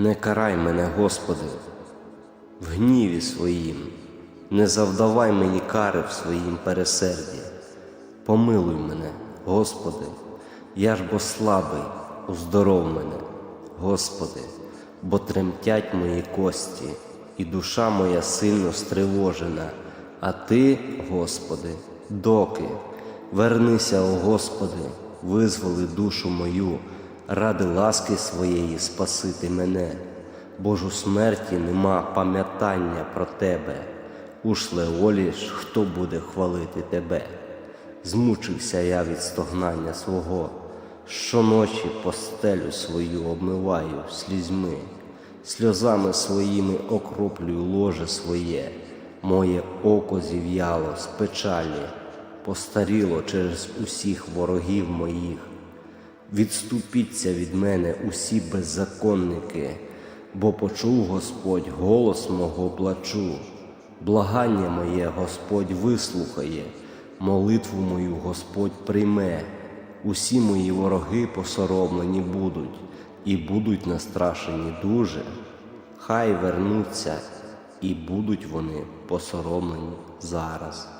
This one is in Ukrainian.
Не карай мене, Господи, в гніві своїм, не завдавай мені кари в своїм пересерді. Помилуй мене, Господи, я ж бо слабий, уздоров мене, Господи, бо тремтять мої кості, і душа моя сильно стривожена. А Ти, Господи, доки, вернися, о Господи, визволи душу мою, ради ласки своєї спасити мене, бо ж у смерті нема пам'ятання про Тебе. У шлеолі ж хто буде хвалити Тебе? Змучився я від стогнання свого, щоночі постелю свою обмиваю слізьми, сльозами своїми окроплюю ложе своє, моє око зів'яло з печалі, постаріло через усіх ворогів моїх. Відступіться від мене усі беззаконники, бо почув Господь голос мого плачу. Благання моє Господь вислухає, молитву мою Господь прийме. Усі мої вороги посоромлені будуть, і будуть настрашені дуже. Хай вернуться, і будуть вони посоромлені зараз.